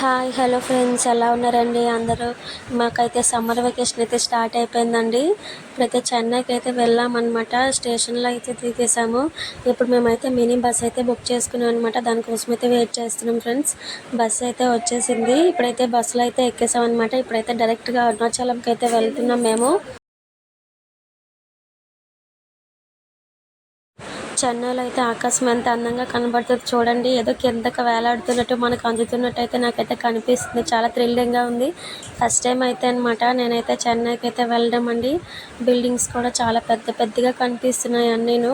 Hi hello friends. ఎలా ఉన్నారండి అందరూ? మాకైతే సమ్మర్ వెకేషన్ అయితే స్టార్ట్ అయిపోయిందండి. ఇప్పుడైతే చెన్నైకి అయితే వెళ్ళామన్నమాట. స్టేషన్లో అయితే దిగేసాము. ఇప్పుడు మేమైతే మినీ బస్ అయితే బుక్ చేసుకున్నాం అనమాట దానికోసం అయితే వెయిట్ చేస్తున్నాం ఫ్రెండ్స్. బస్ అయితే వచ్చేసింది. ఇప్పుడైతే బస్సులో అయితే ఎక్కేసాం అనమాట ఇప్పుడైతే డైరెక్ట్గా అరుణాచలంకి అయితే వెళ్తున్నాం మేము. చెన్నైలో అయితే ఆకాశం ఎంత అందంగా కనబడుతుంది చూడండి. ఏదో కిందకి వేలాడుతున్నట్టు మనకు అందుతున్నట్టు అయితే నాకైతే కనిపిస్తుంది. చాలా థ్రిల్లింగ్గా ఉంది. ఫస్ట్ టైం అయితే అనమాట నేనైతే చెన్నైకి అయితే వెళ్ళడం అండి. బిల్డింగ్స్ కూడా చాలా పెద్ద పెద్దగా కనిపిస్తున్నాయి అన్నీను.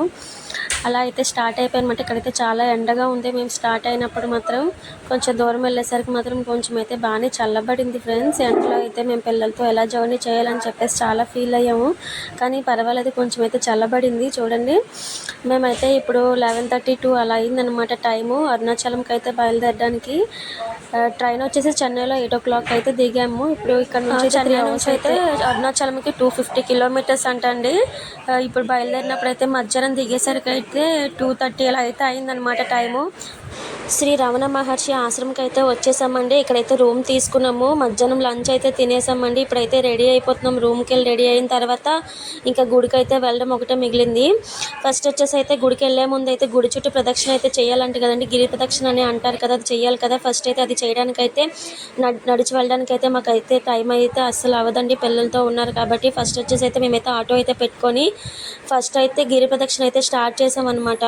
అలా అయితే స్టార్ట్ అయిపోయానమాట ఇక్కడైతే చాలా ఎండగా ఉంది. మేము స్టార్ట్ అయినప్పుడు మాత్రం కొంచెం దూరం వెళ్ళేసరికి మాత్రం కొంచెం అయితే బాగానే చల్లబడింది ఫ్రెండ్స్. ఎండలో అయితే మేము పిల్లలతో ఎలా జర్నీ చేయాలని చెప్పేసి చాలా ఫీల్ అయ్యాము. కానీ పర్వాలేదు కొంచెం అయితే చల్లబడింది. చూడండి మేమైతే ఇప్పుడు లెవెన్ థర్టీ టూ అలా అయిందనమాట టైము. అరుణాచలంకి అయితే బయలుదేరడానికి ట్రైన్ వచ్చేసి చెన్నైలో ఎయిట్ ఓ క్లాక్ అయితే దిగాము. ఇప్పుడు ఇక్కడ నుంచి చెన్నై నుంచి అయితే అరుణాచలంకి టూ ఫిఫ్టీ కిలోమీటర్స్ అంటండి. ఇప్పుడు బయలుదేరినప్పుడు అయితే మధ్యాహ్నం దిగేసరికి అయితే టూ థర్టీ అలా అయితే అయిందనమాట టైము. శ్రీ రమణ మహర్షి ఆశ్రమంకి అయితే వచ్చేసామండి. ఇక్కడైతే రూమ్ తీసుకున్నాము. మధ్యాహ్నం లంచ్ అయితే తినేసామండి. ఇప్పుడైతే రెడీ అయిపోతున్నాం. రూమ్కి వెళ్ళి రెడీ అయిన తర్వాత ఇంకా గుడికి అయితే వెళ్ళడం ఒకటే మిగిలింది. ఫస్ట్ వచ్చేసి అయితే గుడికి వెళ్ళే ముందు అయితే గుడి చుట్టూ ప్రదక్షిణ అయితే చేయాలంట కదండి. గిరి ప్రదక్షిణ అని అంటారు కదా అది చేయాలి కదా. ఫస్ట్ అయితే అది చేయడానికైతే నడిచి వెళ్ళడానికి అయితే మాకైతే టైం అయితే అస్సలు అవ్వదండి. పిల్లలతో ఉన్నారు కాబట్టి ఫస్ట్ వచ్చేసి అయితే మేమైతే ఆటో అయితే పెట్టుకొని ఫస్ట్ అయితే గిరి ప్రదక్షిణ అయితే స్టార్ట్ చేసామన్నమాట.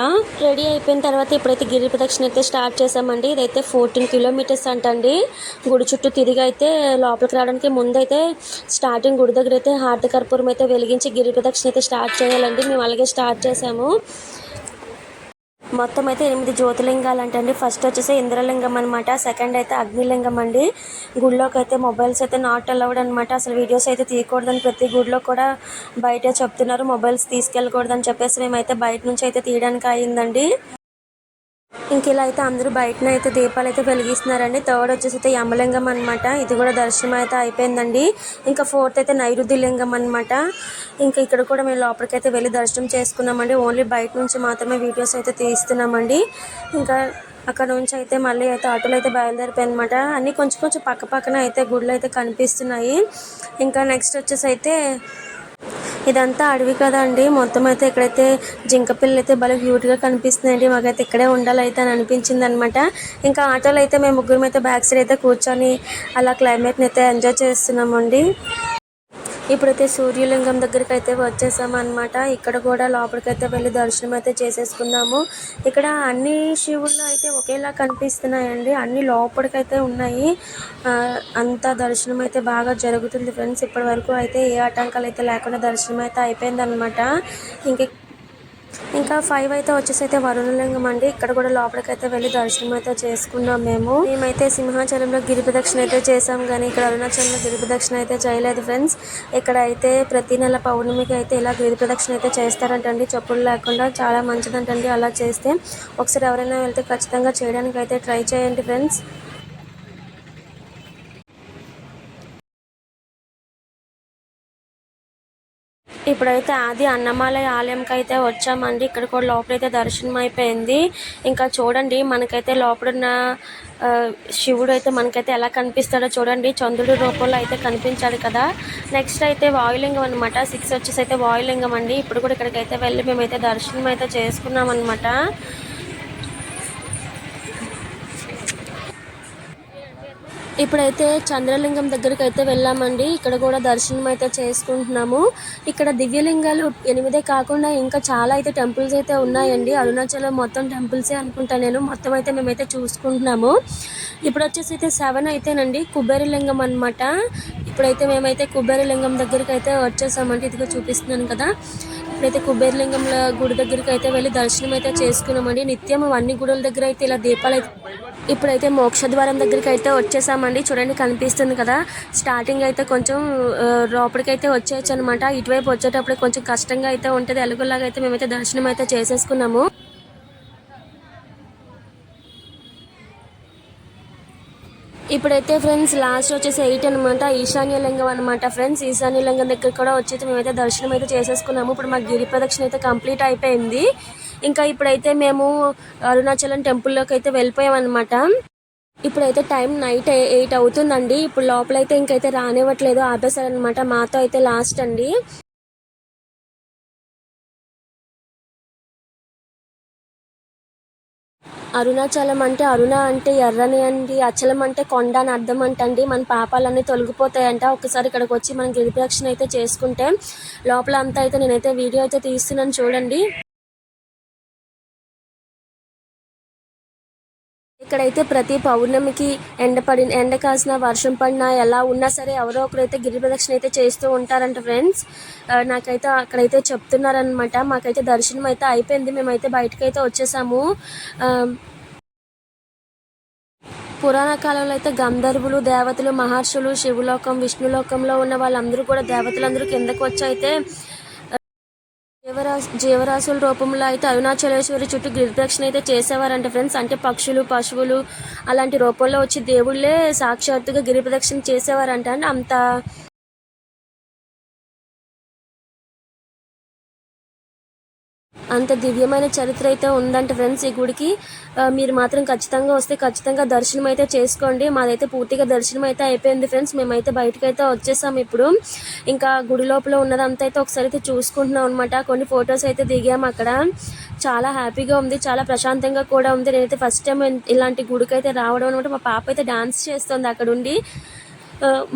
రెడీ అయిపోయిన తర్వాత ఇప్పుడైతే గిరి ప్రదక్షిణ అయితే స్టార్ట్ స్టార్ట్ చేసామండి. ఇదైతే ఫోర్టీన్ కిలోమీటర్స్ అంటండి. గుడి చుట్టూ తిరిగి అయితే లోపలికి రావడానికి ముందైతే స్టార్టింగ్ గుడి దగ్గర అయితే హార్త కర్పూరం అయితే వెలిగించి గిరి ప్రదక్షిణ అయితే స్టార్ట్ చేయాలండి. మేము అలాగే స్టార్ట్ చేసాము. మొత్తం అయితే ఎనిమిది జ్యోతిలింగాలు అంటండి. ఫస్ట్ వచ్చేసి ఇంద్రలింగం అనమాట సెకండ్ అయితే అగ్నిలింగం అండి. గుడిలోకి అయితే మొబైల్స్ అయితే నాట్ అలౌడ్ అనమాట అసలు వీడియోస్ అయితే తీయకూడదని ప్రతి గుడిలో కూడా బయటే చెప్తున్నారు. మొబైల్స్ తీసుకెళ్ళకూడదని చెప్పేసి మేమైతే బయట నుంచి అయితే తీయడానికి అయిందండి ఇంక ఇలా అయితే అందరూ బయటన అయితే దీపాలు అయితే వెలిగిస్తున్నారండి. థర్డ్ వచ్చేసి అయితే యమలింగం అనమాట ఇది కూడా దర్శనం అయితే అయిపోయిందండి. ఇంకా ఫోర్త్ అయితే నైరుతి లింగం అనమాట ఇంకా ఇక్కడ కూడా మేము లోపలికైతే వెళ్ళి దర్శనం చేసుకున్నామండి. ఓన్లీ బయట నుంచి మాత్రమే వీడియోస్ అయితే తీస్తున్నామండి. ఇంకా అక్కడ నుంచి అయితే మళ్ళీ అయితే ఆటోలు అయితే బయలుదేరిపోయి అనమాట అన్నీ కొంచెం కొంచెం పక్క పక్కన అయితే గుళ్ళు అయితే కనిపిస్తున్నాయి. ఇంకా నెక్స్ట్ వచ్చేసి అయితే ఇదంతా అడవి కదా అండి మొత్తం అయితే ఇక్కడైతే జింక పిల్లలు అయితే భలే క్యూట్గా కనిపిస్తున్నాయండి. మాకైతే ఇక్కడే ఉండాలైతే అని అనిపించింది అనమాట ఇంకా ఆటోలో అయితే మేము ముగ్గురం అయితే బ్యాక్ సైడ్ అయితే కూర్చొని అలా క్లైమేట్ని అయితే ఎంజాయ్ చేస్తున్నామండి. ఇప్పుడైతే సూర్యలింగం దగ్గరికి అయితే వచ్చేసాం ఇక్కడ కూడా లోపలికి అయితే వెళ్ళి దర్శనం అయితే చేసేసుకున్నాము. ఇక్కడ అన్ని శివుళ్ళు అయితే ఒకేలా కనిపిస్తున్నాయండి. అన్ని లోపలికైతే ఉన్నాయి. అంత అంతా దర్శనం అయితే బాగా జరుగుతుంది ఫ్రెండ్స్. ఇప్పటి వరకు అయితే ఏ ఆటంకాలు అయితే లేకుండా దర్శనం అయితే అయిపోయిందనమాట ఇంక ఇంకా ఫైవ్ అయితే వచ్చేసి అయితే వరుణలింగం అండి. ఇక్కడ కూడా లోపలికి అయితే వెళ్ళి దర్శనం అయితే చేసుకున్నాం మేము. మేమైతే సింహాచలంలో గిరి ప్రదక్షిణ అయితే చేసాం కానీ ఇక్కడ అరుణాచలంలో గిరి ప్రదక్షిణ అయితే చేయలేదు ఫ్రెండ్స్ ఇక్కడ అయితే ప్రతి నెల పౌర్ణమికి అయితే ఇలా గిరి ప్రదక్షిణ అయితే చేస్తారంటండి. చెప్పులు లేకుండా చాలా మంచిదంటండి అలా చేస్తే. ఒకసారి ఎవరైనా వెళ్తే ఖచ్చితంగా చేయడానికి అయితే ట్రై చేయండి ఫ్రెండ్స్ ఇప్పుడైతే ఆది అన్నమాలయ ఆలయంకి అయితే వచ్చామండి. ఇక్కడ కూడా లోపలైతే దర్శనం అయిపోయింది ఇంకా చూడండి మనకైతే లోపలున్న శివుడు అయితే మనకైతే ఎలా కనిపిస్తాడో చూడండి. చంద్రుడి రూపంలో అయితే కనిపించాడు కదా. నెక్స్ట్ అయితే వాయులింగం అనమాట సిక్స్ వచ్చేసి అయితే వాయులింగం అండి. ఇప్పుడు కూడా ఇక్కడికైతే వెళ్ళి మేమైతే దర్శనం అయితే చేసుకున్నాం అనమాట ఇప్పుడైతే చంద్రలింగం దగ్గరికి అయితే వెళ్ళామండి. ఇక్కడ కూడా దర్శనం అయితే చేసుకుంటున్నాము. ఇక్కడ దివ్యలింగాలు ఎనిమిదే కాకుండా ఇంకా చాలా అయితే టెంపుల్స్ అయితే ఉన్నాయండి. అరుణాచలం మొత్తం టెంపుల్సే అనుకుంటా నేను. మొత్తం అయితే మేమైతే చూసుకుంటున్నాము. ఇప్పుడు వచ్చేసి అయితే సెవెన్ అయితేనండి కుబేరలింగం అనమాట ఇప్పుడైతే మేమైతే కుబేరలింగం దగ్గరికి అయితే వచ్చేసామంటే ఇదిగో చూపిస్తున్నాను కదా. ఇప్పుడైతే కుబేరలింగంలో గుడి దగ్గరికి అయితే వెళ్ళి దర్శనం అయితే చేసుకున్నామండి. నిత్యం అన్ని గుడుల దగ్గర అయితే ఇలా దీపాలు అయితే ఇప్పుడైతే మోక్షద్వారం దగ్గరికి అయితే వచ్చేసామండి. చూడండి కనిపిస్తుంది కదా. స్టార్టింగ్ అయితే కొంచెం లోపలికైతే లోపలికి అయితే వచ్చేయచ్చు అనమాట ఇటువైపు వచ్చేటప్పుడు కొంచెం కష్టంగా అయితే ఉంటుంది. ఎలుగులాగా అయితే మేమైతే దర్శనం అయితే చేసేసుకున్నాము. ఇప్పుడైతే ఫ్రెండ్స్ లాస్ట్ వచ్చేసి ఎయిట్ అనమాట ఈశాన్య లింగం అనమాట ఫ్రెండ్స్. ఈశాన్య లింగం దగ్గర కూడా వచ్చేసి మేమైతే దర్శనం అయితే చేసేసుకున్నాము. ఇప్పుడు మాకు గిరి ప్రదక్షిణ అయితే కంప్లీట్ అయిపోయింది. ఇంకా ఇప్పుడైతే మేము అరుణాచలం టెంపుల్లోకి అయితే వెళ్ళిపోయాం అనమాట ఇప్పుడైతే టైం నైట్ ఎయిట్ అవుతుందండి. ఇప్పుడు లోపలైతే ఇంకైతే రానివ్వట్లేదు ఆపేశారనమాట మాతో అయితే లాస్ట్ అండి. అరుణాచలం అంటే అరుణ అంటే ఎర్రని అండి అచలం అంటే కొండ అని అర్థం అంటండి. మన పాపాలన్నీ తొలగిపోతాయంట. ఒకసారి ఇక్కడికి వచ్చి మనం గిరిప్రదక్షిణ అయితే చేసుకుంటే లోపల అంతా అయితే నేనైతే వీడియో అయితే తీస్తున్నాను చూడండి. ఇక్కడైతే ప్రతి పౌర్ణమికి ఎండ పడి ఎండ కాసిన వర్షం పడినా ఎలా ఉన్నా సరే ఎవరో ఒకరైతే గిరి ప్రదక్షిణ అయితే చేస్తూ ఉంటారంట ఫ్రెండ్స్. నాకైతే అక్కడైతే చెప్తున్నారనమాట మాకైతే దర్శనం అయితే అయిపోయింది. మేమైతే బయటకైతే వచ్చేసాము. పురాణ కాలంలో అయితే గంధర్వులు దేవతలు మహర్షులు శివలోకం విష్ణులోకంలో ఉన్న వాళ్ళందరూ కూడా దేవతలందరూ కిందకు వచ్చి అయితే జీవరాశుల రూపంలో అయితే అరుణాచలేశ్వరి చుట్టూ గిరిప్రదక్షిణ అయితే చేసేవారంట ఫ్రెండ్స్ అంటే పక్షులు పశువులు అలాంటి రూపంలో వచ్చి దేవుళ్ళే సాక్షాత్తుగా గిరిప్రదక్షిణ చేసేవారంట. అంటే అంత అంత దివ్యమైన చరిత్ర అయితే ఉందంట ఫ్రెండ్స్ ఈ గుడికి. మీరు మాత్రం ఖచ్చితంగా వస్తే ఖచ్చితంగా దర్శనం అయితే చేసుకోండి. మాదైతే పూర్తిగా దర్శనం అయితే అయిపోయింది ఫ్రెండ్స్. మేమైతే బయటకు అయితే వచ్చేసాం ఇప్పుడు. ఇంకా గుడి లోపల ఉన్నదంతా అయితే ఒకసారి అయితే చూసుకుంటున్నాం అనమాట కొన్ని ఫొటోస్ అయితే దిగాము అక్కడ. చాలా హ్యాపీగా ఉంది. చాలా ప్రశాంతంగా కూడా ఉంది. నేనైతే ఫస్ట్ టైం ఇలాంటి గుడికి అయితే రావడం అనమాట మా పాప అయితే డాన్స్ చేస్తుంది అక్కడ ఉండి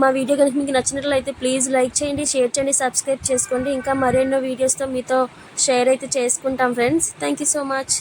మా వీడియో కనుక మీకు నచ్చినట్లయితే ప్లీజ్ లైక్ చేయండి షేర్ చేయండి సబ్స్క్రైబ్ చేసుకోండి. ఇంకా మరెన్నో వీడియోస్తో మీతో షేర్ అయితే చేసుకుంటాం friends. Thank you so much